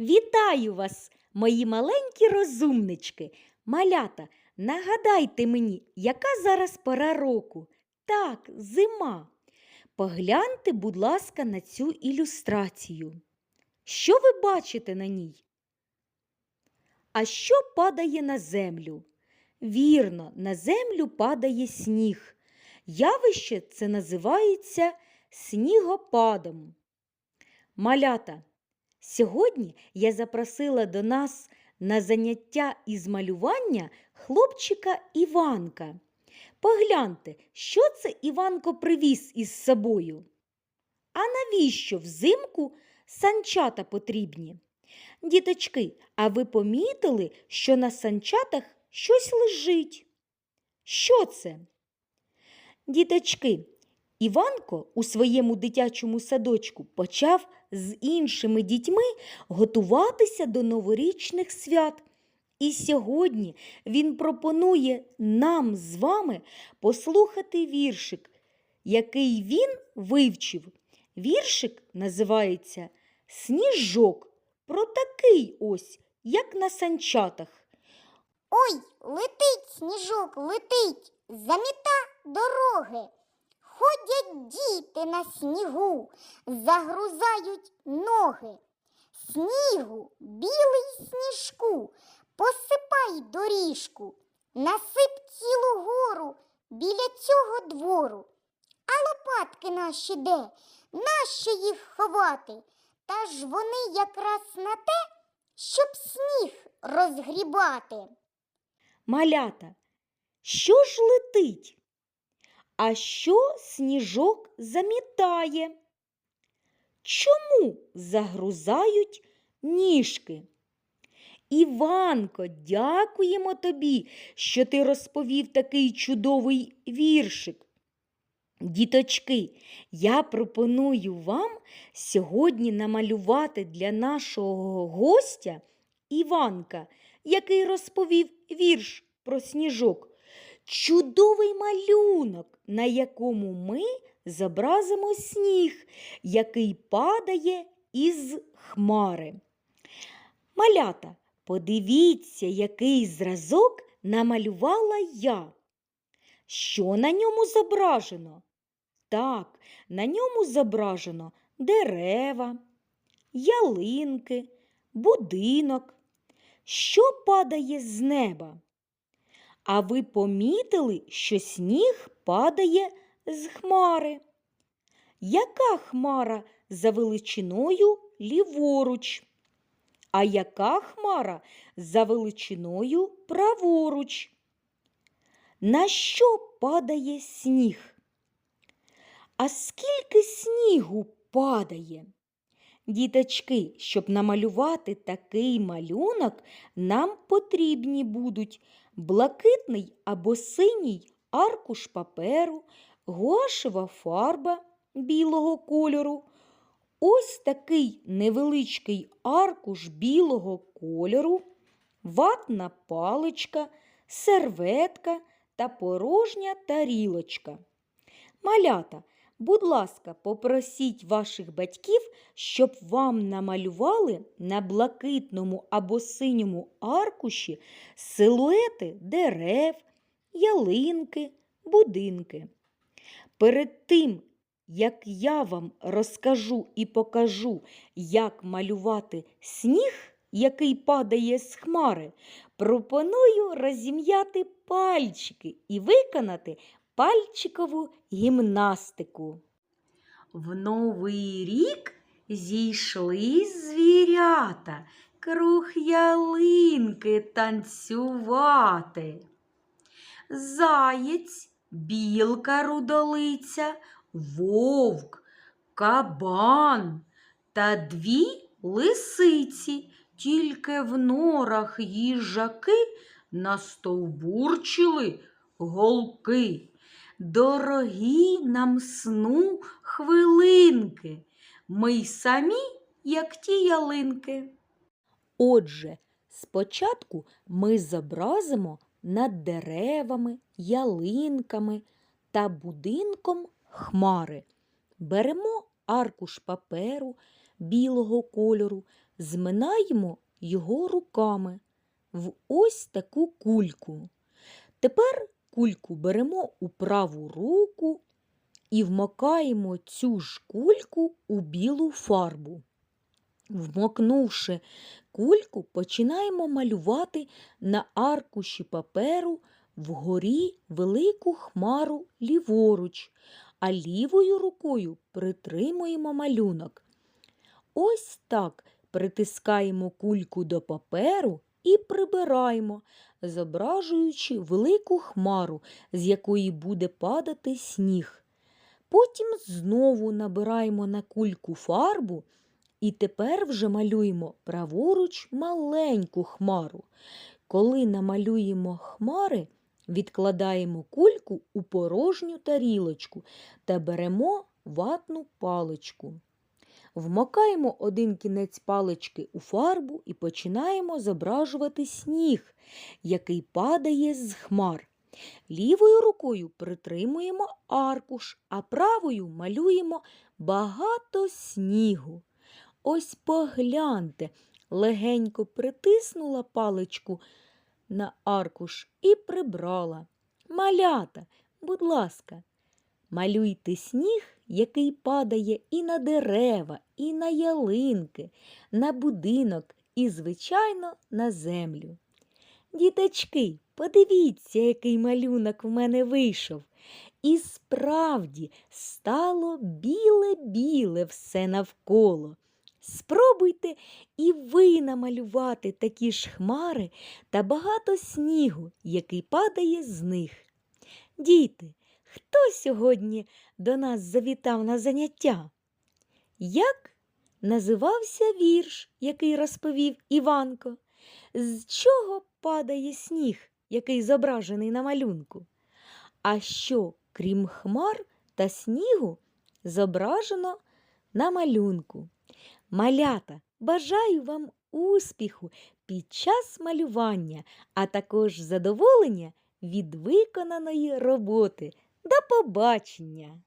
Вітаю вас, мої маленькі розумнички. Малята, нагадайте мені, яка зараз пора року? Так, зима. Погляньте, будь ласка, на цю ілюстрацію. Що ви бачите на ній? А що падає на землю? Вірно, на землю падає сніг. Явище це називається снігопадом. Малята, сьогодні я запросила до нас на заняття із малювання хлопчика Іванка. Погляньте, що це Іванко привіз із собою. А навіщо взимку санчата потрібні? Діточки, а ви помітили, що на санчатах щось лежить? Що це? Діточки, Іванко у своєму дитячому садочку почав з іншими дітьми готуватися до новорічних свят. І сьогодні він пропонує нам з вами послухати віршик, який він вивчив. Віршик називається Сніжок. Про такий ось, як на санчатах. Ой, летить сніжок, летить, заміта дороги. Ходять діти на снігу, загрузають ноги. Снігу, білий сніжку, посипай доріжку, насип цілу гору біля цього двору. А лопатки наші де? Нащо їх ховати? Та ж вони якраз на те, щоб сніг розгрібати. Малята, що ж летить? А що сніжок замітає? Чому загрузають ніжки? Іванко, дякуємо тобі, що ти розповів такий чудовий віршик. Діточки, я пропоную вам сьогодні намалювати для нашого гостя Іванка, який розповів вірш про сніжок. Чудовий малюнок, на якому ми зобразимо сніг, який падає із хмари. Малята, подивіться, який зразок намалювала я. Що на ньому зображено? Так, на ньому зображено дерева, ялинки, будинок. Що падає з неба? А ви помітили, що сніг падає з хмари? Яка хмара за величиною ліворуч? А яка хмара за величиною праворуч? На що падає сніг? А скільки снігу падає? Діточки, щоб намалювати такий малюнок, нам потрібні будуть блакитний або синій аркуш паперу, гуашева фарба білого кольору. Ось такий невеличкий аркуш білого кольору, ватна паличка, серветка та порожня тарілочка. Малята, будь ласка, попросіть ваших батьків, щоб вам намалювали на блакитному або синьому аркуші силуети дерев, ялинки, будинки. Перед тим, як я вам розкажу і покажу, як малювати сніг, який падає з хмари, пропоную розім'яти пальчики і виконати пальчикову гімнастику. В новий рік зійшли звірята, круг ялинки танцювати. Заєць, білка рудолиця, вовк, кабан та дві лисиці, тільки в норах їжаки настовбурчили голки. Дорогі нам сну хвилинки, ми й самі, як ті ялинки. Отже, спочатку ми зобразимо над деревами, ялинками та будинком хмари. Беремо аркуш паперу, білого кольору, зминаємо його руками в ось таку кульку. Тепер кульку беремо у праву руку і вмокаємо цю ж кульку у білу фарбу. Вмокнувши кульку, починаємо малювати на аркуші паперу вгорі велику хмару ліворуч, а лівою рукою притримуємо малюнок. Ось так притискаємо кульку до паперу і прибираємо, зображуючи велику хмару, з якої буде падати сніг. Потім знову набираємо на кульку фарбу і тепер вже малюємо праворуч маленьку хмару. Коли намалюємо хмари, відкладаємо кульку у порожню тарілочку та беремо ватну паличку. Вмокаємо один кінець палички у фарбу і починаємо зображувати сніг, який падає з хмар. Лівою рукою притримуємо аркуш, а правою малюємо багато снігу. Ось погляньте, легенько притиснула паличку на аркуш і прибрала. Малята, будь ласка, малюйте сніг, який падає і на дерева, і на ялинки, на будинок і, звичайно, на землю. Діточки, подивіться, який малюнок в мене вийшов. І справді стало біле-біле все навколо. Спробуйте і ви намалювати такі ж хмари та багато снігу, який падає з них. Діти, хто сьогодні до нас завітав на заняття? Як називався вірш, який розповів Іванко? З чого падає сніг, який зображений на малюнку? А що, крім хмар та снігу, зображено на малюнку? Малята, бажаю вам успіху під час малювання, а також задоволення від виконаної роботи. До побачення!